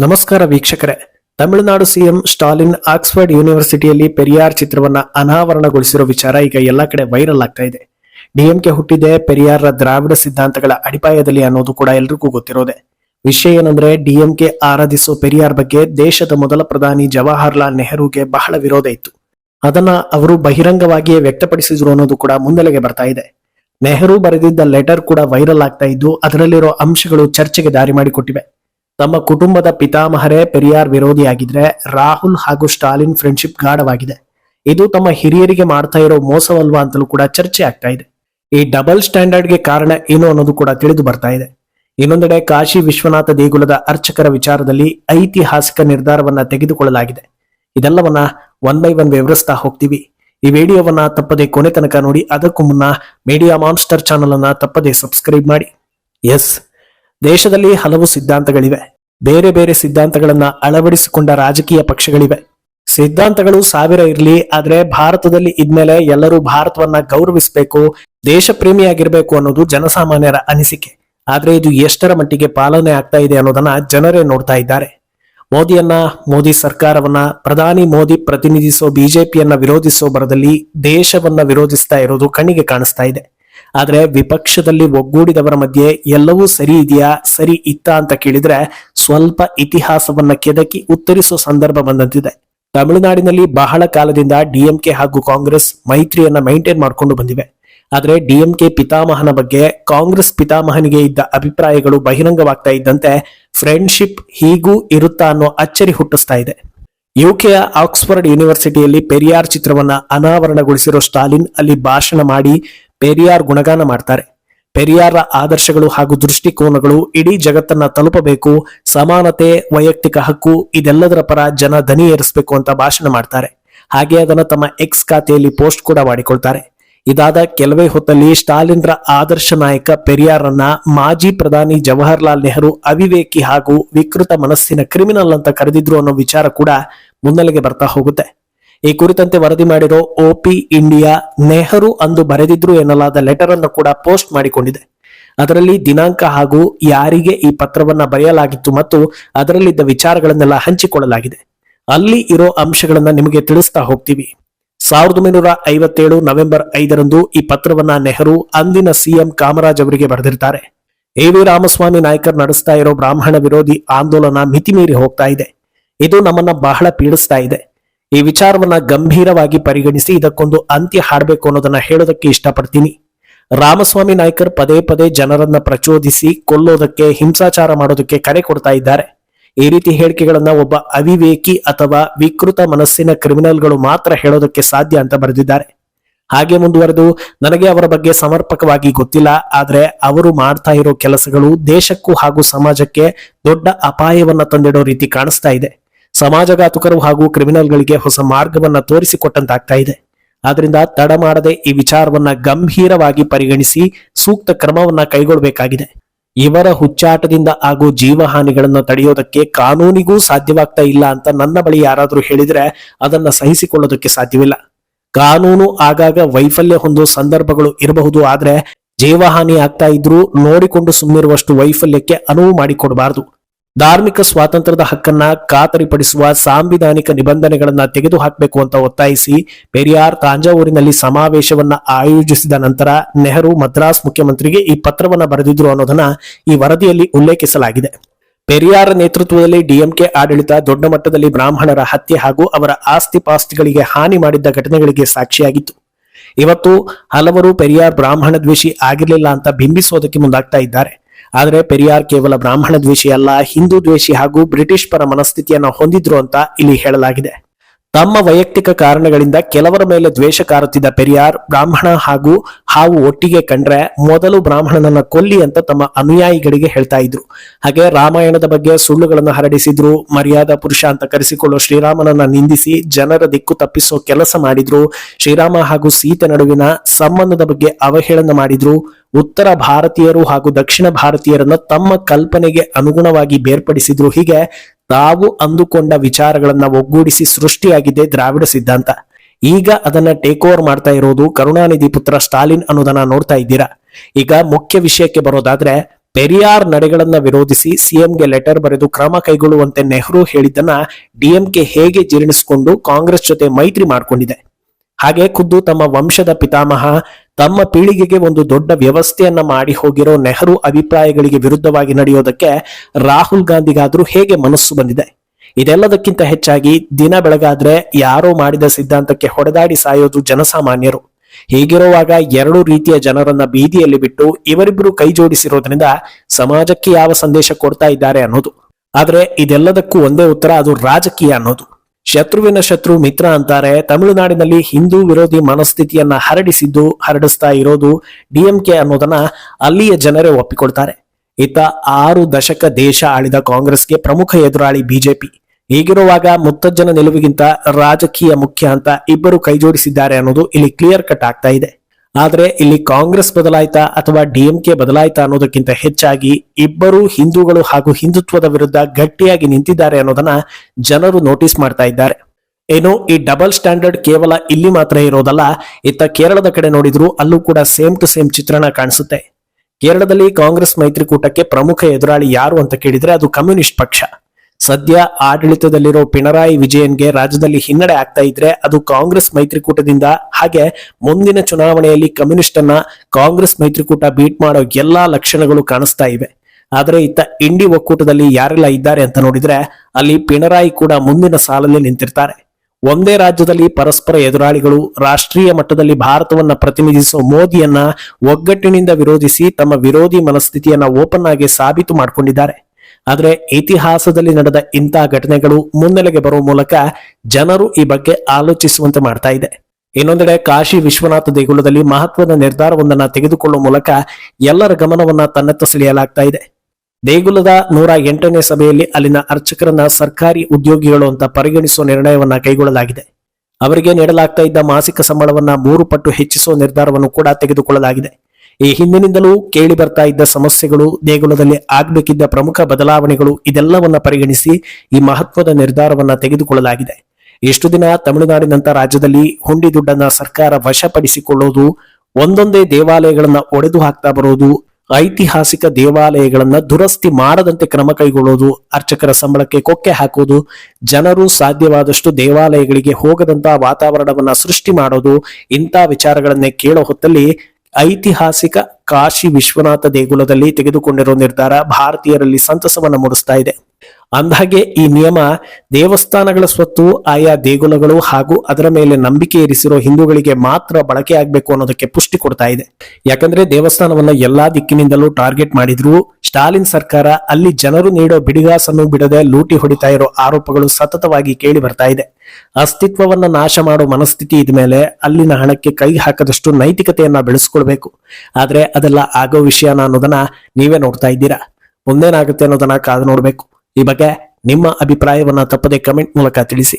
ನಮಸ್ಕಾರ ವೀಕ್ಷಕರೇ. Tamil Nadu CM Stalin Oxford ಯೂನಿವರ್ಸಿಟಿಯಲ್ಲಿ ಪೆರಿಯಾರ್ ಚಿತ್ರವನ್ನ ಅನಾವರಣಗೊಳಿಸಿರೋ ವಿಚಾರ ಈಗ ಎಲ್ಲ ಕಡೆ ವೈರಲ್ ಆಗ್ತಾ ಇದೆ. ಡಿಎಂಕೆ ಹುಟ್ಟಿದೆ, ಪೆರಿಯಾರ್ರ ದ್ರಾವಿಡ ಸಿದ್ಧಾಂತಗಳ ಅಡಿಪಾಯದಲ್ಲಿ ಅನ್ನೋದು ಕೂಡ ಎಲ್ರಿಗೂ ಗೊತ್ತಿರೋದೆ. ವಿಷಯ ಏನಂದ್ರೆ, ಡಿಎಂಕೆ ಆರಾಧಿಸೋ ಪೆರಿಯಾರ್ ಬಗ್ಗೆ ದೇಶದ ಮೊದಲ ಪ್ರಧಾನಿ ಜವಾಹರ್ಲಾಲ್ ನೆಹರೂಗೆ ಬಹಳ ವಿರೋಧ ಇತ್ತು. ಅದನ್ನ ಅವರು ಬಹಿರಂಗವಾಗಿಯೇ ವ್ಯಕ್ತಪಡಿಸಿದ್ರು ಅನ್ನೋದು ಕೂಡ ಮುನ್ನೆಲೆಗೆ ಬರ್ತಾ ಇದೆ. ನೆಹರು ಬರೆದಿದ್ದ ಲೆಟರ್ ಕೂಡ ವೈರಲ್ ಆಗ್ತಾ ಇದ್ದು, ಅದರಲ್ಲಿರೋ ಅಂಶಗಳು ಚರ್ಚೆಗೆ ದಾರಿ ಮಾಡಿಕೊಟ್ಟಿವೆ. ತಮ್ಮ ಕುಟುಂಬದ ಪಿತಾಮಹರೇ, ಪೆರಿಯಾರ್ ವಿರೋಧಿಯಾಗಿದ್ರೆ ರಾಹುಲ್ ಹಾಗೂ ಸ್ಟಾಲಿನ್ ಫ್ರೆಂಡ್ಶಿಪ್ ಗಾಢವಾಗಿದೆ. ಇದು ತಮ್ಮ ಹಿರಿಯರಿಗೆ ಮಾಡ್ತಾ ಇರೋ ಮೋಸವಲ್ವಾ ಅಂತಲೂ ಕೂಡ ಚರ್ಚೆ ಆಗ್ತಾ ಇದೆ. ಈ ಡಬಲ್ ಸ್ಟ್ಯಾಂಡರ್ಡ್ಗೆ ಕಾರಣ ಏನು ಅನ್ನೋದು ಕೂಡ ತಿಳಿದು ಬರ್ತಾ ಇದೆ. ಇನ್ನೊಂದೆಡೆ ಕಾಶಿ ವಿಶ್ವನಾಥ ದೇಗುಲದ ಅರ್ಚಕರ ವಿಚಾರದಲ್ಲಿ ಐತಿಹಾಸಿಕ ನಿರ್ಧಾರವನ್ನ ತೆಗೆದುಕೊಳ್ಳಲಾಗಿದೆ. ಇದೆಲ್ಲವನ್ನ ಒನ್ ಬೈ ಒನ್ ವಿವರಿಸ್ತಾ ಹೋಗ್ತೀವಿ. ಈ ವಿಡಿಯೋವನ್ನ ತಪ್ಪದೆ ಕೊನೆ ತನಕ ನೋಡಿ, ಅದಕ್ಕೂ ಮುನ್ನ ಮೀಡಿಯಾ ಮಾನ್ಸ್ಟರ್ ಚಾನಲ್ ಅನ್ನ ತಪ್ಪದೆ ಸಬ್ಸ್ಕ್ರೈಬ್ ಮಾಡಿ. ಎಸ್ ದೇಶದಲ್ಲಿ ಹಲವು ಸಿದ್ಧಾಂತಗಳಿವೆ. ಬೇರೆ ಬೇರೆ ಸಿದ್ಧಾಂತಗಳನ್ನ ಅಳವಡಿಸಿಕೊಂಡ ರಾಜಕೀಯ ಪಕ್ಷಗಳಿವೆ. ಸಿದ್ಧಾಂತಗಳು ಸಾವಿರ ಇರಲಿ, ಆದ್ರೆ ಭಾರತದಲ್ಲಿ ಇದ್ಮೇಲೆ ಎಲ್ಲರೂ ಭಾರತವನ್ನ ಗೌರವಿಸಬೇಕು ದೇಶ ಪ್ರೇಮಿಯಾಗಿರ್ಬೇಕು ಅನ್ನೋದು ಜನಸಾಮಾನ್ಯರ ಅನಿಸಿಕೆ. ಆದ್ರೆ ಇದು ಎಷ್ಟರ ಮಟ್ಟಿಗೆ ಪಾಲನೆ ಆಗ್ತಾ ಇದೆ ಅನ್ನೋದನ್ನ ಜನರೇ ನೋಡ್ತಾ ಇದ್ದಾರೆ. ಮೋದಿಯನ್ನ, ಮೋದಿ ಸರ್ಕಾರವನ್ನ, ಪ್ರಧಾನಿ ಮೋದಿ ಪ್ರತಿನಿಧಿಸೋ, ಬಿಜೆಪಿಯನ್ನ ವಿರೋಧಿಸೋ ಬರದಲ್ಲಿ ದೇಶವನ್ನ ವಿರೋಧಿಸ್ತಾ ಇರೋದು ಕಣ್ಣಿಗೆ ಕಾಣಿಸ್ತಾ ಇದೆ. ಆದ್ರೆ ವಿಪಕ್ಷದಲ್ಲಿ ಒಗ್ಗೂಡಿದವರ ಮಧ್ಯೆ ಎಲ್ಲವೂ ಸರಿ ಇದೆಯಾ, ಸರಿ ಇತ್ತ ಅಂತ ಕೇಳಿದ್ರೆ ಸ್ವಲ್ಪ ಇತಿಹಾಸವನ್ನ ಕೆದಕಿ ಉತ್ತರಿಸೋ ಸಂದರ್ಭ ಬಂದಂತಿದೆ. ತಮಿಳುನಾಡಿನಲ್ಲಿ ಬಹಳ ಕಾಲದಿಂದ ಡಿಎಂಕೆ ಹಾಗೂ ಕಾಂಗ್ರೆಸ್ ಮೈತ್ರಿಯನ್ನ ಮೈಂಟೈನ್ ಮಾಡ್ಕೊಂಡು ಬಂದಿವೆ. ಆದ್ರೆ ಡಿಎಂಕೆ ಪಿತಾಮಹನ ಬಗ್ಗೆ ಕಾಂಗ್ರೆಸ್ ಪಿತಾಮಹನಿಗೆ ಇದ್ದ ಅಭಿಪ್ರಾಯಗಳು ಬಹಿರಂಗವಾಗ್ತಾ ಇದ್ದಂತೆ ಫ್ರೆಂಡ್ಶಿಪ್ ಹೀಗೂ ಇರುತ್ತಾ ಅನ್ನೋ ಅಚ್ಚರಿ ಹುಟ್ಟಿಸ್ತಾ ಇದೆ. ಯುಕೆಯ ಆಕ್ಸ್ಫರ್ಡ್ ಯೂನಿವರ್ಸಿಟಿಯಲ್ಲಿ ಪೆರಿಯಾರ್ ಚಿತ್ರವನ್ನ ಅನಾವರಣಗೊಳಿಸಿರೋ ಸ್ಟಾಲಿನ್ ಅಲ್ಲಿ ಭಾಷಣ ಮಾಡಿ ಪೆರಿಯಾರ್ ಗುಣಗಾನ ಮಾಡ್ತಾರೆ. ಪೆರಿಯಾರ ಆದರ್ಶಗಳು ಹಾಗೂ ದೃಷ್ಟಿಕೋನಗಳು ಇಡೀ ಜಗತ್ತನ್ನ ತಲುಪಬೇಕು. ಸಮಾನತೆ, ವೈಯಕ್ತಿಕ ಹಕ್ಕು ಇದೆಲ್ಲದರ ಪರ ಜನ ದನಿ ಏರಿಸಬೇಕು ಅಂತ ಭಾಷಣ ಮಾಡ್ತಾರೆ. ಹಾಗೆ ಅದನ್ನ ತಮ್ಮ ಎಕ್ಸ್ ಖಾತೆಯಲ್ಲಿ ಪೋಸ್ಟ್ ಕೂಡ ಮಾಡಿಕೊಳ್ತಾರೆ. ಇದಾದ ಕೆಲವೇ ಹೊತ್ತಲ್ಲಿ ಸ್ಟಾಲಿನ್ರ ಆದರ್ಶ ನಾಯಕ ಪೆರಿಯಾರನ್ನ ಮಾಜಿ ಪ್ರಧಾನಿ ಜವಾಹರ್ಲಾಲ್ ನೆಹರು ಅವಿವೇಕಿ ಹಾಗೂ ವಿಕೃತ ಮನಸ್ಸಿನ ಕ್ರಿಮಿನಲ್ ಅಂತ ಕರೆದಿದ್ರು ಅನ್ನೋ ವಿಚಾರ ಕೂಡ ಮುನ್ನೆಲೆಗೆ ಬರ್ತಾ ಹೋಗುತ್ತೆ. ಈ ಕುರಿತಂತೆ ವರದಿ ಮಾಡಿರೋ ಒಪಿ ಇಂಡಿಯಾ ನೆಹರು ಅಂದು ಬರೆದಿದ್ರು ಎನ್ನಲಾದ ಲೆಟರ್ ಅನ್ನು ಕೂಡ ಪೋಸ್ಟ್ ಮಾಡಿಕೊಂಡಿದೆ. ಅದರಲ್ಲಿ ದಿನಾಂಕ ಹಾಗೂ ಯಾರಿಗೆ ಈ ಪತ್ರವನ್ನ ಬರೆಯಲಾಗಿತ್ತು ಮತ್ತು ಅದರಲ್ಲಿದ್ದ ವಿಚಾರಗಳನ್ನೆಲ್ಲ ಹಂಚಿಕೊಳ್ಳಲಾಗಿದೆ. ಅಲ್ಲಿ ಇರೋ ಅಂಶಗಳನ್ನ ನಿಮಗೆ ತಿಳಿಸ್ತಾ ಹೋಗ್ತೀವಿ. ಸಾವಿರದ ಒಂಬೈನೂರ ಐವತ್ತೇಳು ನವೆಂಬರ್ ಐದರಂದು ಈ ಪತ್ರವನ್ನ ನೆಹರು ಅಂದಿನ ಸಿಎಂ ಕಾಮರಾಜ್ ಅವರಿಗೆ ಬರೆದಿರ್ತಾರೆ. ಎ ವಿ ರಾಮಸ್ವಾಮಿ ನಾಯ್ಕರ್ ನಡೆಸ್ತಾ ಇರೋ ಬ್ರಾಹ್ಮಣ ವಿರೋಧಿ ಆಂದೋಲನ ಮಿತಿಮೀರಿ ಹೋಗ್ತಾ ಇದೆ. ಇದು ನಮ್ಮನ್ನ ಬಹಳ ಪೀಡಿಸ್ತಾ ಇದೆ. ಈ ವಿಚಾರವನ್ನ ಗಂಭೀರವಾಗಿ ಪರಿಗಣಿಸಿ ಇದಕ್ಕೊಂದು ಅಂತ್ಯ ಹಾಡಬೇಕು ಅನ್ನೋದನ್ನ ಹೇಳೋದಕ್ಕೆ ಇಷ್ಟಪಡ್ತೀನಿ. ರಾಮಸ್ವಾಮಿ ನಾಯ್ಕರ್ ಪದೇ ಪದೇ ಜನರನ್ನ ಪ್ರಚೋದಿಸಿ ಕೊಲ್ಲೋದಕ್ಕೆ, ಹಿಂಸಾಚಾರ ಮಾಡೋದಕ್ಕೆ ಕರೆ ಕೊಡ್ತಾ ಇದ್ದಾರೆ. ಈ ರೀತಿ ಹೇಳಿಕೆಗಳನ್ನ ಒಬ್ಬ ಅವಿವೇಕಿ ಅಥವಾ ವಿಕೃತ ಮನಸ್ಸಿನ ಕ್ರಿಮಿನಲ್ಗಳು ಮಾತ್ರ ಹೇಳೋದಕ್ಕೆ ಸಾಧ್ಯ ಅಂತ ಬರೆದಿದ್ದಾರೆ. ಹಾಗೆ ಮುಂದುವರೆದು, ನನಗೆ ಅವರ ಬಗ್ಗೆ ಸಮರ್ಪಕವಾಗಿ ಗೊತ್ತಿಲ್ಲ, ಆದರೆ ಅವರು ಮಾಡ್ತಾ ಇರೋ ಕೆಲಸಗಳು ದೇಶಕ್ಕೂ ಹಾಗೂ ಸಮಾಜಕ್ಕೆ ದೊಡ್ಡ ಅಪಾಯವನ್ನ ತಂದಿಡೋ ರೀತಿ ಕಾಣಿಸ್ತಾ ಇದೆ. ಸಮಾಜಘಾತುಕರು ಹಾಗೂ ಕ್ರಿಮಿನಲ್ಗಳಿಗೆ ಹೊಸ ಮಾರ್ಗವನ್ನ ತೋರಿಸಿಕೊಟ್ಟಂತಾಗ್ತಾ ಇದೆ. ಆದ್ರಿಂದ ತಡ ಮಾಡದೆ ಈ ವಿಚಾರವನ್ನ ಗಂಭೀರವಾಗಿ ಪರಿಗಣಿಸಿ ಸೂಕ್ತ ಕ್ರಮವನ್ನ ಕೈಗೊಳ್ಳಬೇಕಾಗಿದೆ ಇವರ ಹುಚ್ಚಾಟದಿಂದ ಆಗೋ ಜೀವಹಾನಿಗಳನ್ನು ತಡೆಯೋದಕ್ಕೆ ಕಾನೂನಿಗೂ ಸಾಧ್ಯವಾಗ್ತಾ ಇಲ್ಲ ಅಂತ ನನ್ನ ಬಳಿ ಯಾರಾದರೂ ಹೇಳಿದ್ರೆ ಅದನ್ನ ಸಹಿಸಿಕೊಳ್ಳೋದಕ್ಕೆ ಸಾಧ್ಯವಿಲ್ಲ. ಕಾನೂನು ಆಗಾಗ ವೈಫಲ್ಯ ಹೊಂದೋ ಸಂದರ್ಭಗಳು ಇರಬಹುದು, ಆದ್ರೆ ಜೀವಹಾನಿ ಆಗ್ತಾ ಇದ್ರೂ ನೋಡಿಕೊಂಡು ಸುಮ್ಮನಿರುವಷ್ಟು ವೈಫಲ್ಯಕ್ಕೆ ಅನುವು ಮಾಡಿಕೊಡಬಾರದು. ಧಾರ್ಮಿಕ ಸ್ವಾತಂತ್ರ್ಯದ ಹಕ್ಕನ್ನ ಖಾತರಿಪಡಿಸುವ ಸಾಂವಿಧಾನಿಕ ನಿಬಂಧನೆಗಳನ್ನ ತೆಗೆದುಹಾಕಬೇಕು ಅಂತ ಒತ್ತಾಯಿಸಿ ಪೆರಿಯಾರ್ ತಾಂಜಾವೂರಿನಲ್ಲಿ ಸಮಾವೇಶವನ್ನ ಆಯೋಜಿಸಿದ ನಂತರ ನೆಹರು ಮದ್ರಾಸ್ ಮುಖ್ಯಮಂತ್ರಿಗೆ ಈ ಪತ್ರವನ್ನ ಬರೆದಿದ್ರು ಅನ್ನೋದನ್ನ ಈ ವರದಿಯಲ್ಲಿ ಉಲ್ಲೇಖಿಸಲಾಗಿದೆ. ಪೆರಿಯಾರ ನೇತೃತ್ವದಲ್ಲಿ ಡಿಎಂಕೆ ಆಡಳಿತ ದೊಡ್ಡ ಮಟ್ಟದಲ್ಲಿ ಬ್ರಾಹ್ಮಣರ ಹತ್ಯೆ ಹಾಗೂ ಅವರ ಆಸ್ತಿ ಪಾಸ್ತಿಗಳಿಗೆ ಹಾನಿ ಮಾಡಿದ್ದ ಘಟನೆಗಳಿಗೆ ಸಾಕ್ಷಿಯಾಗಿತ್ತು. ಇವತ್ತು ಹಲವರು ಪೆರಿಯಾರ್ ಬ್ರಾಹ್ಮಣ ದ್ವೇಷಿ ಆಗಿರಲಿಲ್ಲ ಅಂತ ಬಿಂಬಿಸೋದಕ್ಕೆ ಮುಂದಾಗ್ತಾ ಇದ್ದಾರೆ. ಆದರೆ ಪೆರಿಯಾರ್ ಕೇವಲ ಬ್ರಾಹ್ಮಣ ದ್ವೇಷಿ ಅಲ್ಲ, ಹಿಂದೂ ದ್ವೇಷಿ ಹಾಗೂ ಬ್ರಿಟಿಷ್ ಪರ ಮನಸ್ಥಿತಿಯನ್ನು ಹೊಂದಿದ್ರು ಅಂತ ಇಲ್ಲಿ ಹೇಳಲಾಗಿದೆ. ತಮ್ಮ ವೈಯಕ್ತಿಕ ಕಾರಣಗಳಿಂದ ಕೆಲವರ ಮೇಲೆ ದ್ವೇಷ ಕಾರುತ್ತಿದ್ದ ಪೆರಿಯಾರ್ ಬ್ರಾಹ್ಮಣ ಹಾಗೂ ಹಾವು ಒಟ್ಟಿಗೆ ಕಂಡ್ರೆ ಮೊದಲು ಬ್ರಾಹ್ಮಣನನ್ನ ಕೊಲ್ಲಿ ಅಂತ ತಮ್ಮ ಅನುಯಾಯಿಗಳಿಗೆ ಹೇಳ್ತಾ ಇದ್ರು. ಹಾಗೆ ರಾಮಾಯಣದ ಬಗ್ಗೆ ಸುಳ್ಳುಗಳನ್ನು ಹರಡಿಸಿದ್ರು, ಮರ್ಯಾದಾ ಪುರುಷ ಅಂತ ಕರೆಸಿಕೊಳ್ಳೋ ಶ್ರೀರಾಮನನ್ನ ನಿಂದಿಸಿ ಜನರ ದಿಕ್ಕು ತಪ್ಪಿಸೋ ಕೆಲಸ ಮಾಡಿದ್ರು. ಶ್ರೀರಾಮ ಹಾಗೂ ಸೀತೆ ನಡುವಿನ ಸಂಬಂಧದ ಬಗ್ಗೆ ಅವಹೇಳನ ಮಾಡಿದ್ರು. ಉತ್ತರ ಭಾರತೀಯರು ಹಾಗೂ ದಕ್ಷಿಣ ಭಾರತೀಯರನ್ನು ತಮ್ಮ ಕಲ್ಪನೆಗೆ ಅನುಗುಣವಾಗಿ ಬೇರ್ಪಡಿಸಿದ್ರು. ಹೀಗೆ ತಾವು ಅಂದುಕೊಂಡ ವಿಚಾರಗಳನ್ನ ಒಗ್ಗೂಡಿಸಿ ಸೃಷ್ಟಿಯಾಗಿದೆ ದ್ರಾವಿಡ ಸಿದ್ಧಾಂತ. ಈಗ ಅದನ್ನ ಟೇಕ್ ಓವರ್ ಮಾಡ್ತಾ ಇರೋದು ಕರುಣಾನಿಧಿ ಪುತ್ರ ಸ್ಟಾಲಿನ್ ಅನ್ನೋದನ್ನ ನೋಡ್ತಾ ಇದ್ದೀರಾ? ಈಗ ಮುಖ್ಯ ವಿಷಯಕ್ಕೆ ಬರೋದಾದ್ರೆ, ಪೆರಿಯಾರ್ ನಡೆಗಳನ್ನ ವಿರೋಧಿಸಿ ಸಿಎಂಗೆ ಲೆಟರ್ ಬರೆದು ಕ್ರಮ ಕೈಗೊಳ್ಳುವಂತೆ ನೆಹರು ಹೇಳಿದ್ದನ್ನ ಡಿಎಂಕೆ ಹೇಗೆ ಜೀರ್ಣಿಸಿಕೊಂಡು ಕಾಂಗ್ರೆಸ್ ಜೊತೆ ಮೈತ್ರಿ ಮಾಡಿಕೊಂಡಿದೆ? ಹಾಗೆ ಖುದ್ದು ತಮ್ಮ ವಂಶದ ಪಿತಾಮಹ ತಮ್ಮ ಪೀಳಿಗೆಗೆ ಒಂದು ದೊಡ್ಡ ವ್ಯವಸ್ಥೆಯನ್ನ ಮಾಡಿ ಹೋಗಿರೋ ನೆಹರು ಅಭಿಪ್ರಾಯಗಳಿಗೆ ವಿರುದ್ಧವಾಗಿ ನಡೆಯೋದಕ್ಕೆ ರಾಹುಲ್ ಗಾಂಧಿಗಾದ್ರೂ ಹೇಗೆ ಮನಸ್ಸು ಬಂದಿದೆ? ಇದೆಲ್ಲದಕ್ಕಿಂತ ಹೆಚ್ಚಾಗಿ ದಿನ ಬೆಳಗಾದ್ರೆ ಯಾರೋ ಮಾಡಿದ ಸಿದ್ಧಾಂತಕ್ಕೆ ಹೊಡೆದಾಡಿ ಸಾಯೋದು ಜನಸಾಮಾನ್ಯರು. ಹೀಗಿರುವಾಗ ಎರಡು ರೀತಿಯ ಜನರನ್ನ ಬೀದಿಯಲ್ಲಿ ಬಿಟ್ಟು ಇವರಿಬ್ಬರು ಕೈ ಜೋಡಿಸಿರೋದ್ರಿಂದ ಸಮಾಜಕ್ಕೆ ಯಾವ ಸಂದೇಶ ಕೊಡ್ತಾ ಇದ್ದಾರೆ ಅನ್ನೋದು. ಆದ್ರೆ ಇದೆಲ್ಲದಕ್ಕೂ ಒಂದೇ ಉತ್ತರ, ಅದು ರಾಜಕೀಯ ಅನ್ನೋದು. ಶತ್ರುವಿನ ಶತ್ರು ಮಿತ್ರ ಅಂತಾರೆ. ತಮಿಳುನಾಡಿನಲ್ಲಿ ಹಿಂದೂ ವಿರೋಧಿ ಮನಸ್ಥಿತಿಯನ್ನ ಹರಡಿಸಿದ್ದು, ಹರಡಿಸ್ತಾ ಇರೋದು ಡಿಎಂಕೆ ಅನ್ನೋದನ್ನ ಅಲ್ಲಿಯ ಜನರೇ ಒಪ್ಪಿಕೊಳ್ತಾರೆ. ಇತ್ತ ಆರು ದಶಕ ದೇಶ ಆಳಿದ ಕಾಂಗ್ರೆಸ್ಗೆ ಪ್ರಮುಖ ಎದುರಾಳಿ ಬಿಜೆಪಿ. ಹೀಗಿರುವಾಗ ಮುತ್ತಜ್ಜನ ನಿಲುವಿಗಿಂತ ರಾಜಕೀಯ ಮುಖ್ಯ ಅಂತ ಇಬ್ಬರು ಕೈಜೋಡಿಸಿದ್ದಾರೆ ಅನ್ನೋದು ಇಲ್ಲಿ ಕ್ಲಿಯರ್ ಕಟ್ ಆಗ್ತಾ ಇದೆ. ಆದ್ರೆ ಇಲ್ಲಿ ಕಾಂಗ್ರೆಸ್ ಬದಲಾಯ್ತಾ ಅಥವಾ ಡಿಎಂಕೆ ಬದಲಾಯಿತಾ ಅನ್ನೋದಕ್ಕಿಂತ ಹೆಚ್ಚಾಗಿ ಇಬ್ಬರು ಹಿಂದೂಗಳು ಹಾಗೂ ಹಿಂದುತ್ವದ ವಿರುದ್ಧ ಗಟ್ಟಿಯಾಗಿ ನಿಂತಿದ್ದಾರೆ ಅನ್ನೋದನ್ನ ಜನರು ನೋಟಿಸ್ ಮಾಡ್ತಾ ಇದ್ದಾರೆ. ಏನು, ಈ ಡಬಲ್ ಸ್ಟ್ಯಾಂಡರ್ಡ್ ಕೇವಲ ಇಲ್ಲಿ ಮಾತ್ರ ಇರೋದಲ್ಲ, ಇತ್ತ ಕೇರಳದ ಕಡೆ ನೋಡಿದ್ರು ಅಲ್ಲೂ ಕೂಡ ಸೇಮ್ ಟು ಸೇಮ್ ಚಿತ್ರಣ ಕಾಣಿಸುತ್ತೆ. ಕೇರಳದಲ್ಲಿ ಕಾಂಗ್ರೆಸ್ ಮೈತ್ರಿಕೂಟಕ್ಕೆ ಪ್ರಮುಖ ಎದುರಾಳಿ ಯಾರು ಅಂತ ಕೇಳಿದ್ರೆ ಅದು ಕಮ್ಯುನಿಸ್ಟ್ ಪಕ್ಷ. ಸದ್ಯ ಆಡಳಿತದಲ್ಲಿರೋ ಪಿಣರಾಯಿ ವಿಜಯನ್ಗೆ ರಾಜ್ಯದಲ್ಲಿ ಹಿನ್ನಡೆ ಆಗ್ತಾ ಇದ್ರೆ ಅದು ಕಾಂಗ್ರೆಸ್ ಮೈತ್ರಿಕೂಟದಿಂದ, ಹಾಗೆ ಮುಂದಿನ ಚುನಾವಣೆಯಲ್ಲಿ ಕಮ್ಯುನಿಸ್ಟ್ ಅನ್ನ ಕಾಂಗ್ರೆಸ್ ಮೈತ್ರಿಕೂಟ ಬೀಟ್ ಮಾಡೋ ಎಲ್ಲಾ ಲಕ್ಷಣಗಳು ಕಾಣಿಸ್ತಾ ಇವೆ. ಆದರೆ ಇತ್ತ ಇಂಡಿ ಒಕ್ಕೂಟದಲ್ಲಿ ಯಾರೆಲ್ಲ ಇದ್ದಾರೆ ಅಂತ ನೋಡಿದ್ರೆ ಅಲ್ಲಿ ಪಿಣರಾಯಿ ಕೂಡ ಮುಂದಿನ ಸಾಲಲ್ಲಿ ನಿಂತಿರ್ತಾರೆ. ಒಂದೇ ರಾಜ್ಯದಲ್ಲಿ ಪರಸ್ಪರ ಎದುರಾಳಿಗಳು, ರಾಷ್ಟ್ರೀಯ ಮಟ್ಟದಲ್ಲಿ ಭಾರತವನ್ನ ಪ್ರತಿನಿಧಿಸುವ ಮೋದಿಯನ್ನ ಒಗ್ಗಟ್ಟಿನಿಂದ ವಿರೋಧಿಸಿ ತಮ್ಮ ವಿರೋಧಿ ಮನಸ್ಥಿತಿಯನ್ನ ಓಪನ್ ಆಗಿ ಸಾಬೀತು ಮಾಡಿಕೊಂಡಿದ್ದಾರೆ. ಆದ್ರೆ ಇತಿಹಾಸದಲ್ಲಿ ನಡೆದ ಇಂತಹ ಘಟನೆಗಳು ಮುನ್ನೆಲೆಗೆ ಬರುವ ಮೂಲಕ ಜನರು ಈ ಬಗ್ಗೆ ಆಲೋಚಿಸುವಂತೆ ಮಾಡ್ತಾ ಇದೆ. ಇನ್ನೊಂದೆಡೆ ಕಾಶಿ ವಿಶ್ವನಾಥ ದೇಗುಲದಲ್ಲಿ ಮಹತ್ವದ ನಿರ್ಧಾರವೊಂದನ್ನ ತೆಗೆದುಕೊಳ್ಳುವ ಮೂಲಕ ಎಲ್ಲರ ಗಮನವನ್ನ ತನ್ನತ್ತ ಸೆಳೆಯಲಾಗ್ತಾ ಇದೆ. ದೇಗುಲದ ನೂರ ಎಂಟನೇ ಸಭೆಯಲ್ಲಿ ಅಲ್ಲಿನ ಅರ್ಚಕರನ್ನ ಸರ್ಕಾರಿ ಉದ್ಯೋಗಿಗಳು ಅಂತ ಪರಿಗಣಿಸುವ ನಿರ್ಣಯವನ್ನ ಕೈಗೊಳ್ಳಲಾಗಿದೆ. ಅವರಿಗೆ ನೀಡಲಾಗ್ತಾ ಇದ್ದ ಮಾಸಿಕ ಸಂಬಳವನ್ನ ಮೂರು ಪಟ್ಟು ಹೆಚ್ಚಿಸುವ ನಿರ್ಧಾರವನ್ನು ಕೂಡ ತೆಗೆದುಕೊಳ್ಳಲಾಗಿದೆ. ಈ ಹಿಂದಿನಿಂದಲೂ ಕೇಳಿ ಬರ್ತಾ ಇದ್ದ ಸಮಸ್ಯೆಗಳು, ದೇಗುಲದಲ್ಲಿ ಆಗಬೇಕಿದ್ದ ಪ್ರಮುಖ ಬದಲಾವಣೆಗಳು ಇದೆಲ್ಲವನ್ನ ಪರಿಗಣಿಸಿ ಈ ಮಹತ್ವದ ನಿರ್ಧಾರವನ್ನ ತೆಗೆದುಕೊಳ್ಳಲಾಗಿದೆ. ಎಷ್ಟು ದಿನ ತಮಿಳುನಾಡಿನಂತ ರಾಜ್ಯದಲ್ಲಿ ಹುಂಡಿ ದುಡ್ಡನ್ನ ಸರ್ಕಾರ ವಶಪಡಿಸಿಕೊಳ್ಳೋದು, ಒಂದೊಂದೇ ದೇವಾಲಯಗಳನ್ನ ಒಡೆದು ಹಾಕ್ತಾ ಬರೋದು, ಐತಿಹಾಸಿಕ ದೇವಾಲಯಗಳನ್ನ ದುರಸ್ತಿ ಮಾಡದಂತೆ ಕ್ರಮ ಕೈಗೊಳ್ಳೋದು, ಅರ್ಚಕರ ಸಂಬಳಕ್ಕೆ ಕೊಕ್ಕೆ ಹಾಕೋದು, ಜನರು ಸಾಧ್ಯವಾದಷ್ಟು ದೇವಾಲಯಗಳಿಗೆ ಹೋಗದಂತ ವಾತಾವರಣವನ್ನ ಸೃಷ್ಟಿ ಮಾಡೋದು ಇಂಥ ವಿಚಾರಗಳನ್ನೇ ಕೇಳೋ ಹೊತ್ತಲ್ಲಿ ಐತಿಹಾಸಿಕ ಕಾಶಿ ವಿಶ್ವನಾಥ ದೇಗುಲದಲ್ಲಿ ತೆಗೆದುಕೊಂಡಿರುವ ನಿರ್ಧಾರ ಭಾರತೀಯರಲ್ಲಿ ಸಂತಸವನ್ನು ಮೂಡಿಸ್ತಾ ಇದೆ. ಅಂದಹಾಗೆ ಈ ನಿಯಮ ದೇವಸ್ಥಾನಗಳ ಸ್ವತ್ತು, ಆಯಾ ದೇಗುಲಗಳು ಹಾಗೂ ಅದರ ಮೇಲೆ ನಂಬಿಕೆ ಇರಿಸಿರೋ ಹಿಂದೂಗಳಿಗೆ ಮಾತ್ರ ಬಳಕೆ ಆಗ್ಬೇಕು ಅನ್ನೋದಕ್ಕೆ ಪುಷ್ಟಿ ಕೊಡ್ತಾ ಇದೆ. ಯಾಕಂದ್ರೆ ದೇವಸ್ಥಾನವನ್ನ ಎಲ್ಲಾ ದಿಕ್ಕಿನಿಂದಲೂ ಟಾರ್ಗೆಟ್ ಮಾಡಿದ್ರು. ಸ್ಟಾಲಿನ್ ಸರ್ಕಾರ ಅಲ್ಲಿ ಜನರು ನೀಡೋ ಬಿಡಿಗಾಸನ್ನು ಬಿಡದೆ ಲೂಟಿ ಹೊಡಿತಾ ಇರೋ ಆರೋಪಗಳು ಸತತವಾಗಿ ಕೇಳಿ ಬರ್ತಾ ಇದೆ. ಅಸ್ತಿತ್ವವನ್ನ ನಾಶ ಮಾಡೋ ಮನಸ್ಥಿತಿ ಇದ್ಮೇಲೆ ಅಲ್ಲಿನ ಹಣಕ್ಕೆ ಕೈ ಹಾಕದಷ್ಟು ನೈತಿಕತೆಯನ್ನ ಬೆಳೆಸ್ಕೊಳ್ಬೇಕು. ಆದ್ರೆ ಅದೆಲ್ಲ ಆಗೋ ವಿಷಯನ ಅನ್ನೋದನ್ನ ನೀವೇ ನೋಡ್ತಾ ಇದ್ದೀರಾ. ಮುಂದೇನಾಗುತ್ತೆ ಅನ್ನೋದನ್ನ ಕಾದು ನೋಡ್ಬೇಕು. ಈ ಬಗ್ಗೆ ನಿಮ್ಮ ಅಭಿಪ್ರಾಯವನ್ನು ತಪ್ಪದೆ ಕಮೆಂಟ್ ಮೂಲಕ ತಿಳಿಸಿ.